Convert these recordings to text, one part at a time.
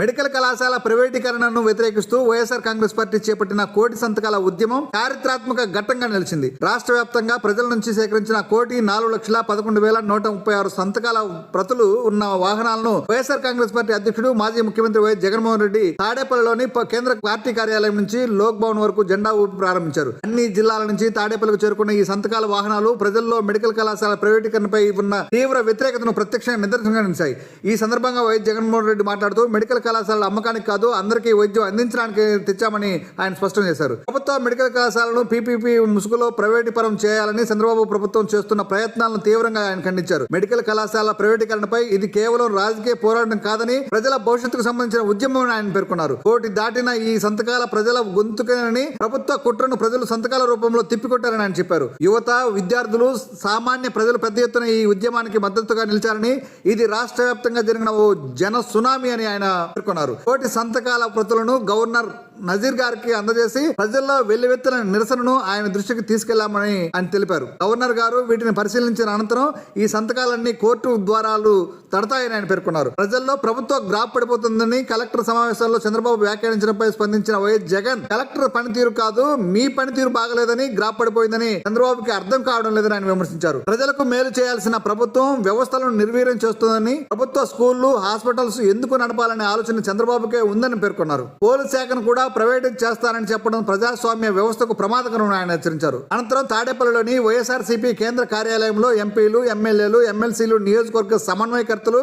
Medical కళాశాల ప్రైవేటీకరణను వ్యతిరేకిస్తూ YSR Congress party చేపట్టిన కోటి సంతకాల ఉద్యమం చారిత్రాత్మక ఘట్టంగా నిలిచింది. రాష్ట్ర వ్యాప్తంగా ప్రజల నుంచి సేకరించిన కోటి నాలుగు లక్షల పదకొండు వేల నూట ముప్పై ఆరు సంతకాల ప్రతులు ఉన్న వాహనాలను వైఎస్ఆర్ కాంగ్రెస్ పార్టీ అధ్యక్షుడు మాజీ ముఖ్యమంత్రి వైఎస్ జగన్మోహన్ రెడ్డి తాడేపల్లిలోని కేంద్ర పార్టీ కార్యాలయం నుంచి లోక్ భవన్ వరకు జెండా ఊపి ప్రారంభించారు. అన్ని జిల్లాల నుంచి తాడేపల్లికి చేరుకున్న ఈ సంతకాల వాహనాలు ప్రజల్లో మెడికల్ కళాశాల ప్రైవేటీకరణపై ఉన్న తీవ్ర వ్యతిరేకతను ప్రత్యక్షంగా నిదర్శనంగా నిలిచాయి. ఈ సందర్భంగా వైఎస్ జగన్మోహన్ రెడ్డి మాట్లాడుతూ మెడికల్ కళాశాలల అమ్మకానికి కాదు అందరికీ వైద్యం అందించడానికి తెచ్చామని ఆయన స్పష్టం చేశారు. ప్రభుత్వ మెడికల్ కళాశాలను పీపీపీ ముసుగులో ప్రైవేటీకరణ చేయాలని చంద్రబాబు ప్రభుత్వం చేస్తున్న ప్రయత్నాలను తీవ్రంగా ఆయన ఖండించారు. మెడికల్ కళాశాల ప్రైవేటీకరణపై ఇది కేవలం రాజకీయ పోరాటం కాదని ప్రజల భవిష్యత్తుకు సంబంధించిన ఉద్యమం అని ఆయన పేర్కొన్నారు. కోటి దాటిన ఈ సంతకాల ప్రజల గొంతుకని ప్రభుత్వ కుట్రను ప్రజలు సంతకాల రూపంలో తిప్పికొట్టారని ఆయన చెప్పారు. యువత విద్యార్థులు సామాన్య ప్రజలు పెద్ద ఎత్తున ఈ ఉద్యమానికి మద్దతుగా నిలిచారని ఇది రాష్ట్ర వ్యాప్తంగా జరిగిన ఓ జన సునామీ అని ఆయన పేర్కొన్నారు కోటి సంతకాల ప్రతులను గవర్నర్ నజీర్ గారికి అందజేసి ప్రజల్లో వెల్లువెత్తిన నిరసనను ఆయన దృష్టికి తీసుకెళ్ళామని ఆయన తెలిపారు. గవర్నర్ గారు వీటిని పరిశీలించిన అనంతరం ఈ సంతకాలన్నీ కోర్టు ద్వారాలు తడతాయని ఆయన పేర్కొన్నారు. ప్రజల్లో ప్రభుత్వం గ్రాప్ పడిపోతుందని కలెక్టర్ సమావేశాల్లో చంద్రబాబు వ్యాఖ్యానించడంపై స్పందించిన వైఎస్ జగన్ కలెక్టర్ పనితీరు కాదు మీ పనితీరు బాగలేదని గ్రాప్ పడిపోయిందని చంద్రబాబుకి అర్థం కావడం లేదని ఆయన విమర్శించారు. ప్రజలకు మేలు చేయాల్సిన ప్రభుత్వం వ్యవస్థలను నిర్వీర్యం చేస్తుందని ప్రభుత్వ స్కూళ్ళు హాస్పిటల్స్ ఎందుకు నడపాలనే ఆలోచన చంద్రబాబుకే ఉందని పేర్కొన్నారు. పోలీస్ శాఖను కూడా ప్రైవేటైజ్ చేస్తారని చెప్పడం ప్రజాస్వామ్య వ్యవస్థకు ప్రమాదకరం ఆయన హెచ్చరించారు. అనంతరం తాడేపల్లిలోని వైఎస్ఆర్సీపీ కేంద్ర కార్యాలయంలో ఎంపీలు ఎమ్మెల్యేలు ఎమ్మెల్సీలు నియోజకవర్గ సమన్వయకర్తలు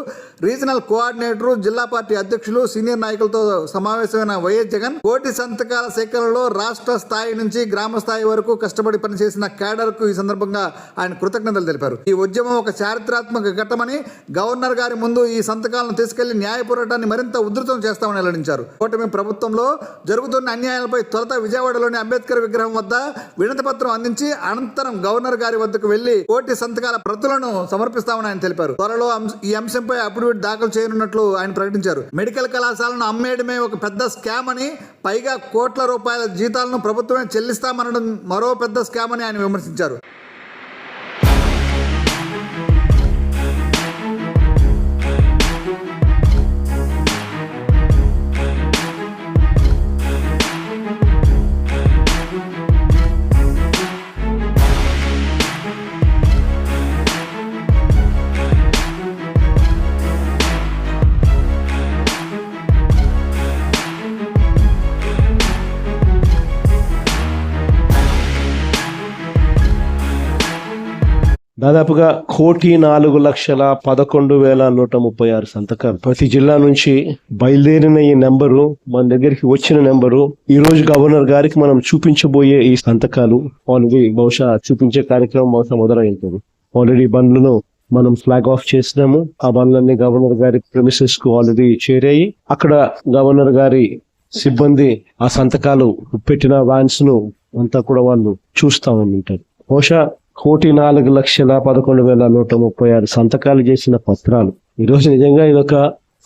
రీజనల్ కోఆర్డినేటర్ జిల్లా పార్టీ అధ్యక్షులు సీనియర్ నాయకులతో సమావేశమైన వైఎస్ జగన్ కోటి సంతకాల సేకరణలో రాష్ట్ర స్థాయి నుంచి గ్రామ స్థాయి వరకు కష్టపడి పనిచేసిన కేడర్కు ఈ సందర్భంగా ఆయన కృతజ్ఞతలు తెలిపారు. ఈ ఉద్యమం ఒక చారిత్రాత్మక ఘట్టమని గవర్నర్ గారి ముందు ఈ సంతకాలను తీసుకెళ్ళి న్యాయ పోరాటాన్ని మరింత ఉధృతం చేస్తామని వెల్లడించారు. కూటమి ప్రభుత్వంలో జరుగుతున్న అన్యాయాలపై త్వరత విజయవాడలోని అంబేద్కర్ విగ్రహం వద్ద వినతి పత్రం అందించి అనంతరం గవర్నర్ గారి వద్దకు వెళ్ళి కోటి సంతకాల ప్రతులను సమర్పిస్తామని ఆయన తెలిపారు. త్వరలో ఈ అంశంపై అఫిడవిట్ దాఖలు చేయనున్నట్లు ఆయన ప్రకటించారు. మెడికల్ కళాశాలను అమ్మేయడమే ఒక పెద్ద స్కామ్ అని పైగా కోట్ల రూపాయల జీతాలను ప్రభుత్వమే చెల్లిస్తామనడం మరో పెద్ద స్కామ్ అని ఆయన విమర్శించారు. దాదాపుగా కోటి నాలుగు లక్షల పదకొండు వేల నూట ముప్పై ఆరు సంతకాలు. ప్రతి జిల్లా నుంచి బయలుదేరిన ఈ నెంబరు మన దగ్గరికి వచ్చిన నెంబరు ఈ రోజు గవర్నర్ గారికి మనం చూపించబోయే ఈ సంతకాలు. ఆల్రెడీ బహుశా చూపించే కార్యక్రమం బహుశా మొదలైంటుంది. ఆల్రెడీ బండ్లను మనం ఫ్లాగ్ ఆఫ్ చేసినాము. ఆ బండ్లన్నీ గవర్నర్ గారి ప్రమిసెస్కు ఆల్రెడీ చేరాయి. అక్కడ గవర్నర్ గారి సిబ్బంది ఆ సంతకాలు పెట్టిన వ్యాన్స్ను అంతా కూడా వాళ్ళు చూస్తా ఉంటారు బహుశా కోటి నాలుగు లక్షల పదకొండు వేల నూట ముప్పై ఆరు సంతకాలు చేసిన పత్రాలు. ఈ రోజు నిజంగా ఇదొక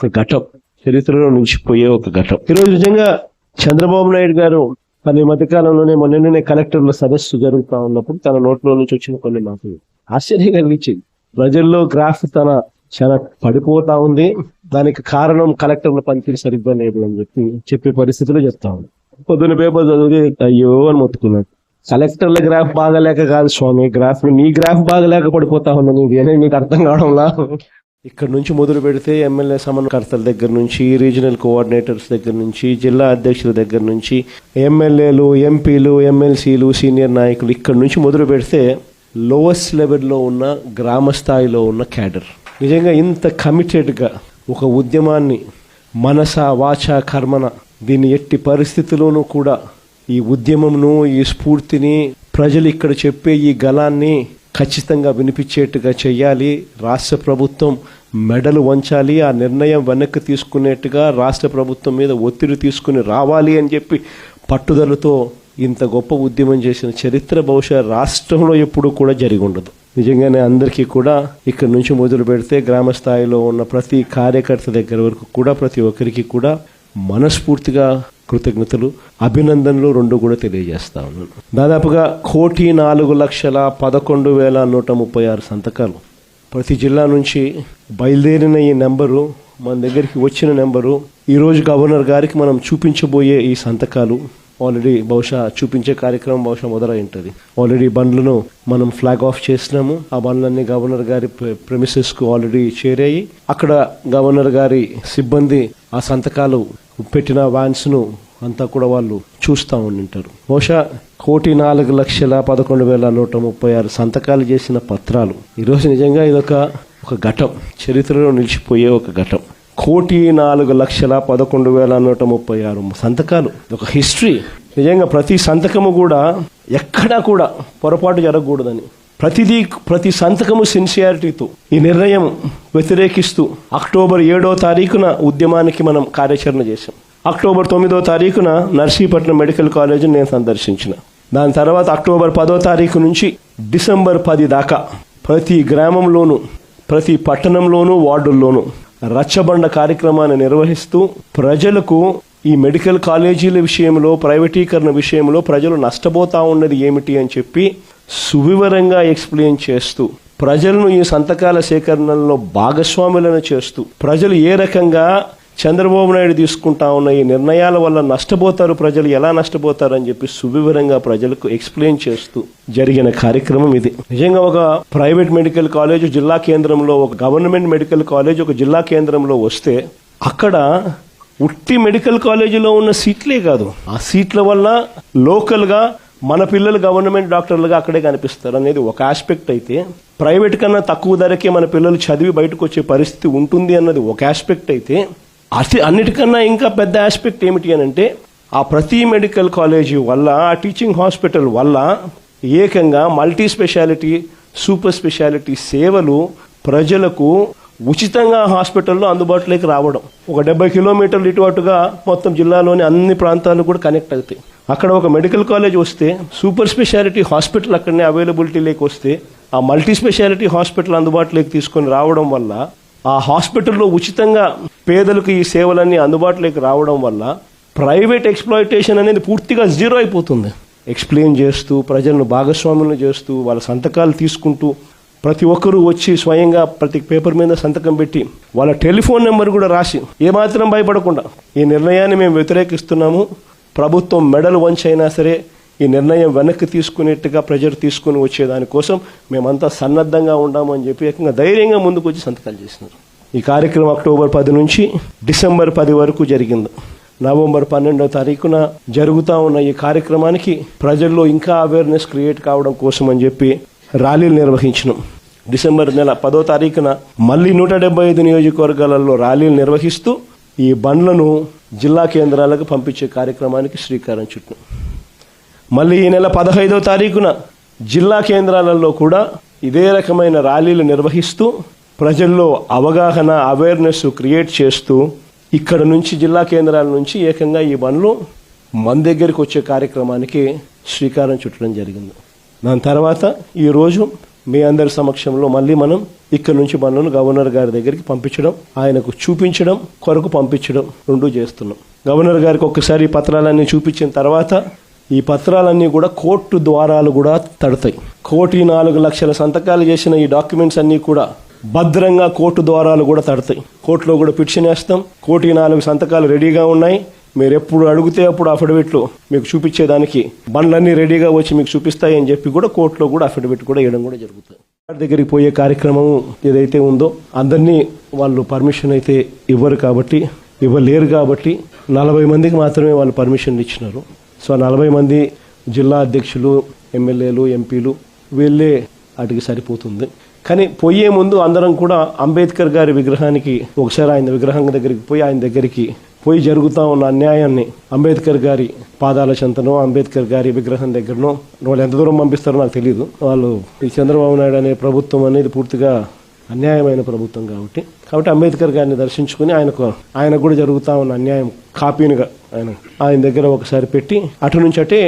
ఒక ఘటం. చరిత్రలో నిలిచిపోయే ఒక ఘటం. ఈ రోజు నిజంగా చంద్రబాబు నాయుడు గారు తన ఈ మధ్యకాలంలోనే మొన్ననే కలెక్టర్ల సదస్సు జరుగుతా ఉన్నప్పుడు తన నోట్లో నుంచి వచ్చిన కొన్ని మాటలు. ఆశ్చర్యం కలిగించింది ప్రజల్లో గ్రాఫ్ తన చాలా పడిపోతా ఉంది. దానికి కారణం కలెక్టర్ల పనితీరు సరిగ్గా లేదు అని చెప్పి చెప్పే పరిస్థితిలో చెప్తా ఉంది. పొద్దున్న పేపర్ చదివి అయ్యో అని మొత్తుకున్నాడు. కలెక్టర్ల గ్రాఫ్ బాగలేక కాదు స్వామి. గ్రాఫ్ నీ గ్రాఫ్ బాగలేక పడిపోతా ఉన్నా నీకు నీకు అర్థం కావడంలా ఇక్కడ నుంచి మొదలు పెడితే ఎమ్మెల్యే సమన్వయకర్తల దగ్గర నుంచి రీజనల్ కోఆర్డినేటర్స్ దగ్గర నుంచి జిల్లా అధ్యక్షుల దగ్గర నుంచి ఎమ్మెల్యేలు ఎంపీలు ఎమ్మెల్సీలు సీనియర్ నాయకులు ఇక్కడ నుంచి మొదలు పెడితే లోవెస్ట్ లెవెల్లో ఉన్న గ్రామ స్థాయిలో ఉన్న క్యాడర్ నిజంగా ఇంత కమిటెడ్గా ఒక ఉద్యమాన్ని మనస వాచ కర్మన దీన్ని ఎట్టి పరిస్థితుల్లోనూ కూడా ఈ ఉద్యమంను ఈ స్ఫూర్తిని ప్రజలు ఇక్కడ చెప్పే ఈ గలాన్ని ఖచ్చితంగా వినిపించేట్టుగా చేయాలి. రాష్ట్ర ప్రభుత్వం మెడలు వంచాలి. ఆ నిర్ణయం వెనక్కి తీసుకునేట్టుగా రాష్ట్ర ప్రభుత్వం మీద ఒత్తిడి తీసుకుని రావాలి అని చెప్పి పట్టుదలతో ఇంత గొప్ప ఉద్యమం చేసిన చరిత్ర బహుశా రాష్ట్రంలో ఎప్పుడూ కూడా జరిగి ఉండదు. నిజంగానే అందరికీ కూడా ఇక్కడ నుంచి మొదలు పెడితే గ్రామ స్థాయిలో ఉన్న ప్రతి కార్యకర్త దగ్గర వరకు కూడా ప్రతి ఒక్కరికి కూడా మనస్ఫూర్తిగా కృతజ్ఞతలు అభినందనలు రెండు కూడా తెలియజేస్తా ఉన్నాను. దాదాపుగా కోటి నాలుగు లక్షల పదకొండు వేల నూట ముప్పై ఆరు సంతకాలు. ప్రతి జిల్లా నుంచి బయలుదేరిన ఈ నెంబరు మన దగ్గరికి వచ్చిన నెంబరు ఈరోజు గవర్నర్ గారికి మనం చూపించబోయే ఈ సంతకాలు ఆల్రెడీ బహుశా చూపించే కార్యక్రమం బహుశా మొదలై ఉంటుంది. ఆల్రెడీ బండ్లను మనం ఫ్లాగ్ ఆఫ్ చేసినాము. ఆ బండ్లన్నీ గవర్నర్ గారి ప్రెమిసెస్కు ఆల్రెడీ చేరాయి. అక్కడ గవర్నర్ గారి సిబ్బంది ఆ సంతకాలు పెట్టిన వాన్స్ను అంతా కూడా వాళ్ళు చూస్తూ ఉండింటారు. బహుశా కోటి నాలుగు లక్షల పదకొండు వేల నూట ముప్పై ఆరు సంతకాలు చేసిన పత్రాలు. ఈరోజు నిజంగా ఇదొక ఒక ఘటం. చరిత్రలో నిలిచిపోయే ఒక ఘటం. కోటి నాలుగు లక్షల పదకొండు వేల నూట ముప్పై ఆరు సంతకాలు. ఒక హిస్టరీ. నిజంగా ప్రతి సంతకము కూడా ఎక్కడా కూడా పొరపాటు జరగకూడదని ప్రతిదీ ప్రతి సంతకము సిన్సియారిటీతో ఈ నిర్ణయం వ్యతిరేకిస్తూ అక్టోబర్ ఏడో తారీఖున ఉద్యమానికి మనం కార్యాచరణ చేశాం. అక్టోబర్ తొమ్మిదో తారీఖున నర్సీపట్నం మెడికల్ కాలేజీని నేను సందర్శించిన. దాని తర్వాత అక్టోబర్ పదో తారీఖు నుంచి డిసెంబర్ పది దాకా ప్రతి గ్రామంలోనూ ప్రతి పట్టణంలోనూ వార్డుల్లోనూ రచ్చబండ కార్యక్రమాన్ని నిర్వహిస్తూ ప్రజలకు ఈ మెడికల్ కాలేజీల విషయంలో ప్రైవేటీకరణ విషయంలో ప్రజలు నష్టపోతా ఉన్నది ఏమిటి అని చెప్పి సువివరంగా ఎక్స్ప్లెయిన్ చేస్తూ ప్రజలను ఈ సంతకాల సేకరణలో భాగస్వాములను చేస్తూ ప్రజలు ఏ రకంగా చంద్రబాబు నాయుడు తీసుకుంటా ఉన్న ఈ నిర్ణయాల వల్ల నష్టపోతారు ప్రజలు ఎలా నష్టపోతారు అని చెప్పి సువివరంగా ప్రజలకు ఎక్స్ప్లెయిన్ చేస్తూ జరిగిన కార్యక్రమం ఇది. నిజంగా ఒక ప్రైవేట్ మెడికల్ కాలేజ్ జిల్లా కేంద్రంలో ఒక గవర్నమెంట్ మెడికల్ కాలేజ్ ఒక జిల్లా కేంద్రంలో వస్తే అక్కడ ఉట్టి మెడికల్ కాలేజీలో ఉన్న సీట్లే కాదు. ఆ సీట్ల వల్ల లోకల్గా మన పిల్లలు గవర్నమెంట్ డాక్టర్లుగా అక్కడే కనిపిస్తారు అనేది ఒక ఆస్పెక్ట్ అయితే ప్రైవేట్ కన్నా తక్కువ ధరకే మన పిల్లలు చదివి బయటకు వచ్చే పరిస్థితి ఉంటుంది అన్నది ఒక ఆస్పెక్ట్ అయితే అతి అన్నిటికన్నా ఇంకా పెద్ద ఆస్పెక్ట్ ఏమిటి అని అంటే ఆ ప్రతి మెడికల్ కాలేజీ వల్ల ఆ టీచింగ్ హాస్పిటల్ వల్ల ఏకంగా మల్టీ స్పెషాలిటీ సూపర్ స్పెషాలిటీ సేవలు ప్రజలకు ఉచితంగా హాస్పిటల్లో అందుబాటులోకి రావడం. ఒక డెబ్బై కిలోమీటర్లు ఇటు అటుగా మొత్తం జిల్లాలోని అన్ని ప్రాంతాలు కూడా కనెక్ట్ అవుతాయి. అక్కడ ఒక మెడికల్ కాలేజ్ వస్తే సూపర్ స్పెషాలిటీ హాస్పిటల్ అక్కడనే అవైలబిలిటీలోకి వస్తే ఆ మల్టీ స్పెషాలిటీ హాస్పిటల్ అందుబాటులోకి తీసుకొని రావడం వల్ల ఆ హాస్పిటల్లో ఉచితంగా పేదలకు ఈ సేవలన్నీ అందుబాటులోకి రావడం వల్ల ప్రైవేట్ ఎక్స్ప్లాయిటేషన్ అనేది పూర్తిగా జీరో అయిపోతుంది. ఎక్స్ప్లెయిన్ చేస్తూ ప్రజలను భాగస్వాములను చేస్తూ వాళ్ళ సంతకాలు తీసుకుంటూ ప్రతి ఒక్కరూ వచ్చి స్వయంగా ప్రతి పేపర్ మీద సంతకం పెట్టి వాళ్ళ టెలిఫోన్ నెంబర్ కూడా రాసి ఏమాత్రం భయపడకుండా ఈ నిర్ణయాన్ని మేము వ్యతిరేకిస్తున్నాము. ప్రభుత్వం మెడలు వంచైనా సరే ఈ నిర్ణయం వెనక్కి తీసుకునేట్టుగా ప్రజలు తీసుకుని వచ్చేదానికోసం మేమంతా సన్నద్ధంగా ఉండామని చెప్పి ఏకంగా ధైర్యంగా ముందుకు వచ్చి సంతకాలు చేసినారు. ఈ కార్యక్రమం అక్టోబర్ పది నుంచి డిసెంబర్ పది వరకు జరిగింది. నవంబర్ పన్నెండవ తారీఖున జరుగుతూ ఉన్న ఈ కార్యక్రమానికి ప్రజల్లో ఇంకా అవేర్నెస్ క్రియేట్ కావడం కోసం అని చెప్పి ర్యాలీలు నిర్వహించినాం. డిసెంబర్ నెల పదో తారీఖున మళ్ళీ నూట డెబ్బై ఐదు నియోజకవర్గాలలో ర్యాలీలు నిర్వహిస్తూ ఈ బండ్లను జిల్లా కేంద్రాలకు పంపించే కార్యక్రమానికి శ్రీకారం చుట్టాం. మళ్ళీ ఈ నెల పదహైదో తారీఖున జిల్లా కేంద్రాలలో కూడా ఇదే రకమైన ర్యాలీలు నిర్వహిస్తూ ప్రజల్లో అవగాహన అవేర్నెస్ క్రియేట్ చేస్తూ ఇక్కడ నుంచి జిల్లా కేంద్రాల నుంచి ఏకంగా ఈ బండ్లు మన దగ్గరికి వచ్చే కార్యక్రమానికి శ్రీకారం చుట్టడం జరిగింది. దాని తర్వాత ఈరోజు మీ అందరి సమక్షంలో మళ్ళీ మనం ఇక్కడ నుంచి మనల్ని గవర్నర్ గారి దగ్గరికి పంపించడం ఆయనకు చూపించడం కొరకు పంపించడం రెండు చేస్తున్నాం. గవర్నర్ గారికి ఒక్కసారి పత్రాలన్నీ చూపించిన తర్వాత ఈ పత్రాలన్నీ కూడా కోర్టు ద్వారాలు కూడా తడతాయి. కోటి నాలుగు లక్షల సంతకాలు చేసిన ఈ డాక్యుమెంట్స్ అన్నీ కూడా భద్రంగా కోర్టు ద్వారాలు కూడా తడతాయి. కోర్టులో కూడా పిటిషన్ వేస్తాం. కోటి నాలుగు సంతకాలు రెడీగా ఉన్నాయి. మీరు ఎప్పుడు అడిగితే అప్పుడు అఫిడవిట్లు మీకు చూపించేదానికి బండ్లన్నీ రెడీగా వచ్చి మీకు చూపిస్తాయి అని చెప్పి కూడా కోర్టులో కూడా అఫిడవిట్ కూడా వేయడం కూడా జరుగుతుంది. దగ్గరికి పోయే కార్యక్రమం ఏదైతే ఉందో అందరినీ వాళ్ళు పర్మిషన్ అయితే ఇవ్వరు కాబట్టి ఇవ్వలేరు కాబట్టి నలభై మందికి మాత్రమే వాళ్ళు పర్మిషన్ ఇచ్చినారు. సో నలభై మంది జిల్లా అధ్యక్షులు ఎమ్మెల్యేలు ఎంపీలు వీళ్ళే వాటికి సరిపోతుంది. కానీ పోయే ముందు అందరం కూడా అంబేద్కర్ గారి విగ్రహానికి ఒకసారి ఆయన విగ్రహం దగ్గరికి పోయి ఆయన దగ్గరికి పోయి జరుగుతూ ఉన్న అన్యాయాన్ని అంబేద్కర్ గారి పాదాల చెంతనో అంబేద్కర్ గారి విగ్రహం దగ్గరనో వాళ్ళు ఎంత దూరం పంపిస్తారో నాకు తెలియదు వాళ్ళు ఈ చంద్రబాబు నాయుడు అనే ప్రభుత్వం అనేది పూర్తిగా అన్యాయమైన ప్రభుత్వం కాబట్టి. కాబట్టి అంబేద్కర్ గారిని దర్శించుకుని ఆయనకు ఆయనకు కూడా జరుగుతా ఉన్న అన్యాయం కాపీనిగా ఆయన ఆయన దగ్గర ఒకసారి పెట్టి అటు నుంచి అటే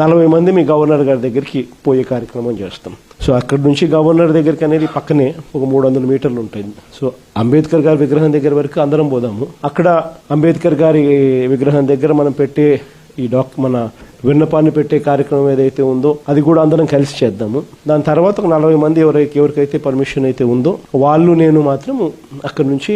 నలభై మంది మీ గవర్నర్ గారి దగ్గరికి పోయే కార్యక్రమం చేస్తాం. సో అక్కడ నుంచి గవర్నర్ దగ్గరికి అనేది పక్కనే ఒక మూడు వందల మీటర్లు ఉంటుంది. సో అంబేద్కర్ గారి విగ్రహం దగ్గర వరకు అందరం పోదాము. అక్కడ అంబేద్కర్ గారి విగ్రహం దగ్గర మనం పెట్టే ఈ డాక్ మన విన్నపాన్ని పెట్టే కార్యక్రమం ఏదైతే ఉందో అది కూడా అందరం కలిసి చేద్దాము. దాని తర్వాత ఒక నలభై మంది ఎవరైతే ఎవరికైతే పర్మిషన్ అయితే ఉందో వాళ్ళు నేను మాత్రం అక్కడి నుంచి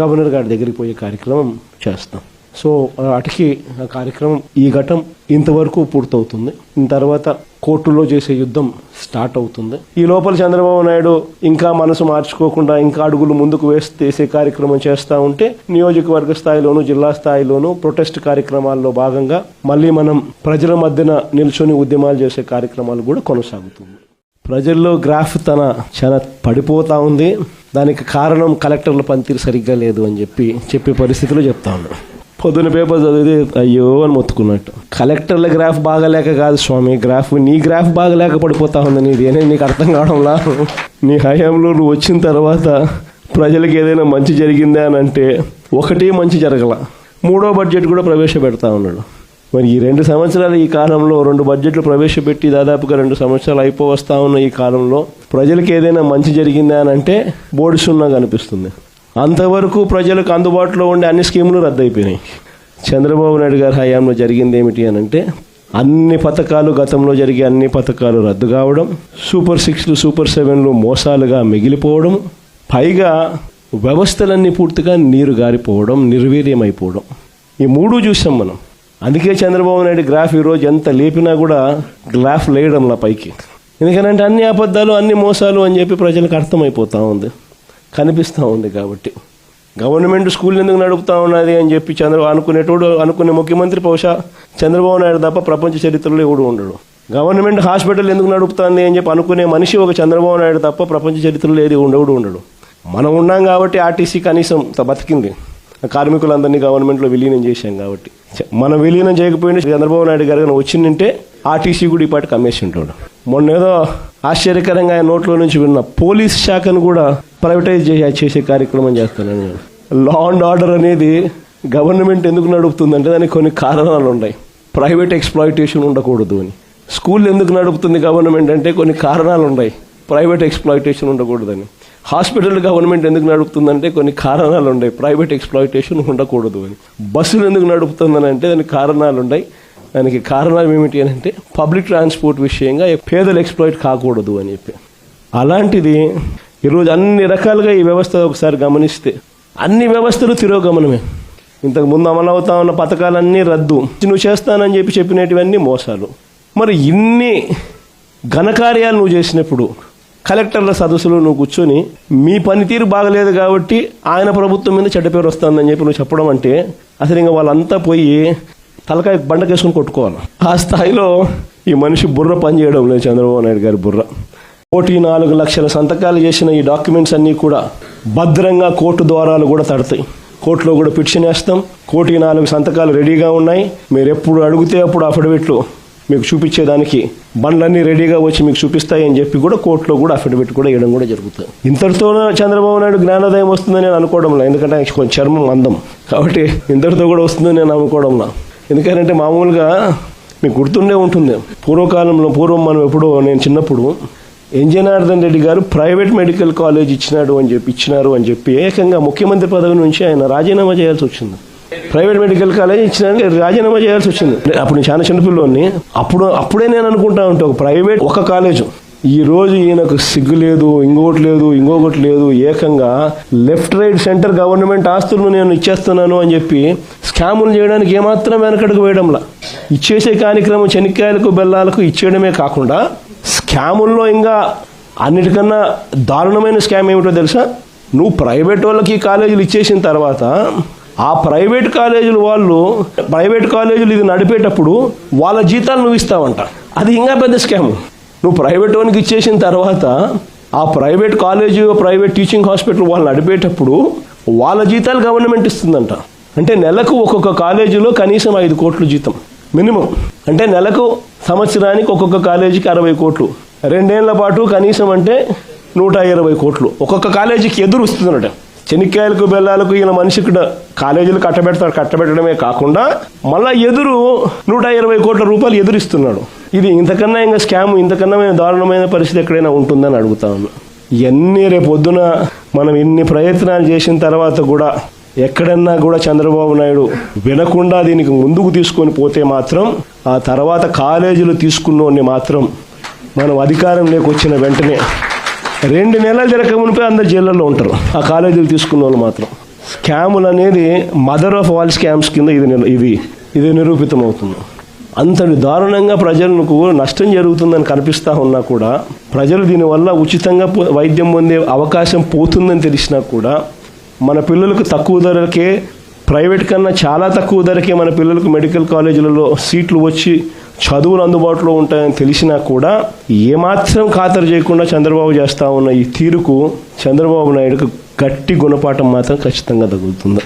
గవర్నర్ గారి దగ్గరికి పోయే కార్యక్రమం చేస్తాం. సో వాటికి ఆ కార్యక్రమం ఈ ఘటం ఇంతవరకు పూర్తవుతుంది. తర్వాత కోర్టులో చేసే యుద్ధం స్టార్ట్ అవుతుంది. ఈ లోపల చంద్రబాబు నాయుడు ఇంకా మనసు మార్చుకోకుండా ఇంకా అడుగులు ముందుకు వేస్తే కార్యక్రమం చేస్తూ ఉంటే నియోజకవర్గ స్థాయిలోను జిల్లా స్థాయిలోను ప్రొటెస్ట్ కార్యక్రమాల్లో భాగంగా మళ్ళీ మనం ప్రజల మధ్యన నిల్చొని ఉద్యమాలు చేసే కార్యక్రమాలు కూడా కొనసాగుతుంది. ప్రజల్లో గ్రాఫ్ తన చాలా పడిపోతా ఉంది. దానికి కారణం కలెక్టర్ల పనితీరు సరిగ్గా లేదు అని చెప్పి చెప్పే పరిస్థితిలో చెప్తా ఉన్నాను పొద్దున పేపర్ చదివితే అయ్యో అని మొత్తుకున్నట్టు. కలెక్టర్ల గ్రాఫ్ బాగలేక కాదు స్వామి గ్రాఫ్ నీ గ్రాఫ్ బాగలేక పడిపోతా ఉంది నీది నీకు అర్థం కావడంలా నీ హయాంలో నువ్వు వచ్చిన తర్వాత ప్రజలకు ఏదైనా మంచి జరిగిందా అని అంటే ఒకటి మంచి జరగల. మూడో బడ్జెట్ కూడా ప్రవేశపెడతా ఉన్నాడు. మరి ఈ రెండు సంవత్సరాలు ఈ కాలంలో రెండు బడ్జెట్లు ప్రవేశపెట్టి దాదాపుగా రెండు సంవత్సరాలు అయిపో వస్తా ఉన్న ఈ కాలంలో ప్రజలకు ఏదైనా మంచి జరిగిందా అని అంటే బోడిసున్నా కనిపిస్తుంది అంతవరకు ప్రజలకు అందుబాటులో ఉండే అన్ని స్కీములు రద్దయిపోయినాయి. చంద్రబాబు నాయుడు గారి హయాంలో జరిగింది ఏమిటి అని అంటే అన్ని పథకాలు గతంలో జరిగే అన్ని పథకాలు రద్దు కావడం సూపర్ సిక్స్లు సూపర్ సెవెన్లు మోసాలుగా మిగిలిపోవడం పైగా వ్యవస్థలన్నీ పూర్తిగా నీరు గారిపోవడం నిర్వీర్యమైపోవడం. ఈ మూడు చూసాం మనం. అందుకే చంద్రబాబు నాయుడు గ్రాఫ్ ఈరోజు ఎంత లేపినా కూడా గ్రాఫ్ లేయడంలా పైకి. ఎందుకంటే అన్ని అబద్ధాలు అన్ని మోసాలు అని చెప్పి ప్రజలకు అర్థమైపోతా ఉంది. కనిపిస్తూ ఉంది కాబట్టి. గవర్నమెంట్ స్కూల్ ఎందుకు నడుపుతా ఉన్నది అని చెప్పి చంద్ర అనుకునేటోడు అనుకునే ముఖ్యమంత్రి బహుశా చంద్రబాబు నాయుడు తప్ప ప్రపంచ చరిత్రలో ఎవడు ఉండడు. గవర్నమెంట్ హాస్పిటల్ ఎందుకు నడుపుతుంది అని చెప్పి అనుకునే మనిషి ఒక చంద్రబాబు నాయుడు తప్ప ప్రపంచ చరిత్రలో ఏది ఉండవుడు ఉండడు. మనం ఉన్నాం కాబట్టి ఆర్టీసీ కనీసం బతికింది. కార్మికులందరినీ గవర్నమెంట్లో విలీనం చేశాం కాబట్టి. మనం విలీనం చేయకపోయినా చంద్రబాబు నాయుడు గారు వచ్చిందంటే ఆర్టీసీ కూడా ఇప్పటికి అమ్మేసి ఉంటాడు. మొన్న ఏదో ఆశ్చర్యకరంగా ఆయన నోట్లో నుంచి విన్న పోలీస్ శాఖను కూడా ప్రైవేటైజ్ చేసే చేసే కార్యక్రమం చేస్తున్నాను నేను. లా అండ్ ఆర్డర్ అనేది గవర్నమెంట్ ఎందుకు నడుపుతుందంటే దానికి కొన్ని కారణాలు ఉన్నాయి. ప్రైవేట్ ఎక్స్ప్లాయిటేషన్ ఉండకూడదు అని. స్కూల్ ఎందుకు నడుపుతుంది గవర్నమెంట్ అంటే కొన్ని కారణాలు ఉన్నాయి. ప్రైవేట్ ఎక్స్ప్లాయిటేషన్ ఉండకూడదని. హాస్పిటల్ గవర్నమెంట్ ఎందుకు నడుపుతుందంటే కొన్ని కారణాలు ఉన్నాయి. ప్రైవేట్ ఎక్స్ప్లాయిటేషన్ ఉండకూడదు అని. బస్సులు ఎందుకు నడుపుతుందని అంటే దానికి కారణాలు ఉన్నాయి. దానికి కారణాలు ఏమిటి అని అంటే పబ్లిక్ ట్రాన్స్పోర్ట్ విషయంగా పేదలు ఎక్స్ప్లాయిట్ కాకూడదు అని చెప్పి. అలాంటిది ఈరోజు అన్ని రకాలుగా ఈ వ్యవస్థ ఒకసారి గమనిస్తే అన్ని వ్యవస్థలు తిరోగమనమే. ఇంతకు ముందు అమలు ఉన్న పథకాలన్నీ రద్దు. నువ్వు చేస్తానని చెప్పి చెప్పినటువన్నీ మోసాలు. మరి ఇన్ని ఘనకార్యాలు నువ్వు చేసినప్పుడు కలెక్టర్ల సదస్సులో నువ్వు కూర్చొని మీ పనితీరు బాగలేదు కాబట్టి ఆయన ప్రభుత్వం మీద చెడ్డ పేరు వస్తుందని చెప్పి నువ్వు చెప్పడం అంటే అసలు ఇంకా వాళ్ళంతా పోయి తలకాయ బండకేసుకుని కొట్టుకోవాలి. ఆ స్థాయిలో ఈ మనిషి బుర్ర పనిచేయడం లేదు చంద్రబాబు నాయుడు గారి బుర్ర. కోటి నాలుగు లక్షల సంతకాలు చేసిన ఈ డాక్యుమెంట్స్ అన్నీ కూడా భద్రంగా కోర్టు ద్వారాలు కూడా తడతాయి. కోర్టులో కూడా పిటిషన్ వేస్తాం. కోటి నాలుగు సంతకాలు రెడీగా ఉన్నాయి. మీరు ఎప్పుడు అడిగితే అప్పుడు అఫిడవిట్లు మీకు చూపించేదానికి బండ్లన్నీ రెడీగా వచ్చి మీకు చూపిస్తాయని చెప్పి కూడా కోర్టులో కూడా అఫిడవిట్ కూడా వేయడం కూడా జరుగుతుంది. ఇంతటితో చంద్రబాబు నాయుడు జ్ఞానోదయం వస్తుందని నేను అనుకోవడంలా ఎందుకంటే కొంచెం చర్మం అందం. కాబట్టి ఇంతటితో కూడా వస్తుందని నేను అనుకోవడంలా ఎందుకంటే మామూలుగా మీకు గుర్తుండే ఉంటుంది. పూర్వకాలంలో పూర్వం మనం ఎప్పుడో నేను చిన్నప్పుడు ఎన్ రెడ్డి గారు ప్రైవేట్ మెడికల్ కాలేజ్ ఇచ్చినాడు అని చెప్పి ఇచ్చినారు అని చెప్పి ఏకంగా ముఖ్యమంత్రి పదవి నుంచి ఆయన రాజీనామా చేయాల్సి వచ్చింది. ప్రైవేట్ మెడికల్ కాలేజ్ ఇచ్చినాక రాజీనామా చేయాల్సి వచ్చింది. అప్పుడు నేను చాలా చిన్నపిల్లోని అప్పుడు అప్పుడే నేను అనుకుంటా ఉంటే ఒక ప్రైవేట్ ఒక కాలేజు. ఈ రోజు ఈయనకు సిగ్గు లేదు ఇంకొకటి లేదు ఇంకొకటి లేదు ఏకంగా లెఫ్ట్ రైట్ సెంటర్ గవర్నమెంట్ ఆస్తులను నేను ఇచ్చేస్తున్నాను అని చెప్పి స్కాములు చేయడానికి ఏమాత్రం వెనకడుగు వేయడంలా. ఇచ్చేసే కార్యక్రమం చెనిక్కాయలకు బెల్లాలకు ఇచ్చేయడమే కాకుండా స్కాముల్లో ఇంకా అన్నిటికన్నా దారుణమైన స్కామ్ ఏమిటో తెలుసా? నువ్వు ప్రైవేట్ వాళ్ళకి కాలేజీలు ఇచ్చేసిన తర్వాత ఆ ప్రైవేట్ కాలేజీలు వాళ్ళు ప్రైవేట్ కాలేజీలు ఇది నడిపేటప్పుడు వాళ్ళ జీతాలు నువ్వు ఇస్తావంట. అది ఇంకా పెద్ద స్కామ్. నువ్వు ప్రైవేట్ వానికి ఇచ్చేసిన తర్వాత ఆ private college private teaching hospital వాళ్ళు నడిపేటప్పుడు వాళ్ళ జీతాలు గవర్నమెంట్ ఇస్తుందంట. అంటే నెలకు ఒక్కొక్క కాలేజీలో కనీసం ఐదు కోట్లు జీతం మినిమం. అంటే నెలకు సంవత్సరానికి ఒక్కొక్క కాలేజీకి అరవై కోట్లు. రెండేళ్ళ పాటు కనీసం అంటే నూట ఇరవై కోట్లు. ఒక్కొక్క కాలేజీకి ఎదురు వస్తుందన్నట చెనిక్కాయలకు బెల్లాలకు ఈయన మనిషి ఇక్కడ కాలేజీలు కట్టబెడతాడు. కట్టబెట్టడమే కాకుండా మళ్ళా ఎదురు నూట ఇరవై కోట్ల రూపాయలు ఎదురిస్తున్నాడు. ఇది ఇంతకన్నా ఇంకా స్కామ్ ఇంతకన్నా దారుణమైన పరిస్థితి ఎక్కడైనా ఉంటుందని అడుగుతా ఉన్నా. ఇవన్నీ రేపు పొద్దున మనం ఇన్ని ప్రయత్నాలు చేసిన తర్వాత కూడా ఎక్కడన్నా కూడా చంద్రబాబు నాయుడు వినకుండా దీనికి ముందుకు తీసుకొని పోతే మాత్రం ఆ తర్వాత కాలేజీలు తీసుకున్నోడిని మాత్రం మనం అధికారం వచ్చిన వెంటనే రెండు నెలలు తిరగక మునిపే అందరు జైళ్ళల్లో ఉంటారు. ఆ కాలేజీలు తీసుకున్న వాళ్ళు మాత్రం. స్కాములు అనేది మదర్ ఆఫ్ ఆల్ స్కామ్స్ కింద ఇది ఇది ఇది నిరూపితం అవుతుంది అంతటి దారుణంగా ప్రజలకు నష్టం జరుగుతుందని కనిపిస్తూ ఉన్నా కూడా ప్రజలు దీనివల్ల ఉచితంగా వైద్యం పొందే అవకాశం పోతుందని తెలిసినా కూడా మన పిల్లలకు తక్కువ ధరకే ప్రైవేట్ కన్నా చాలా తక్కువ ధరకే మన పిల్లలకు మెడికల్ కాలేజీలలో సీట్లు వచ్చి చదువులు అందుబాటులో ఉంటాయని తెలిసినా కూడా ఏమాత్రం ఖాతరు చేయకుండా చంద్రబాబు చేస్తా ఉన్న ఈ తీరుకు చంద్రబాబు నాయుడుకు గట్టి గుణపాఠం మాత్రం ఖచ్చితంగా తగులుతుంది.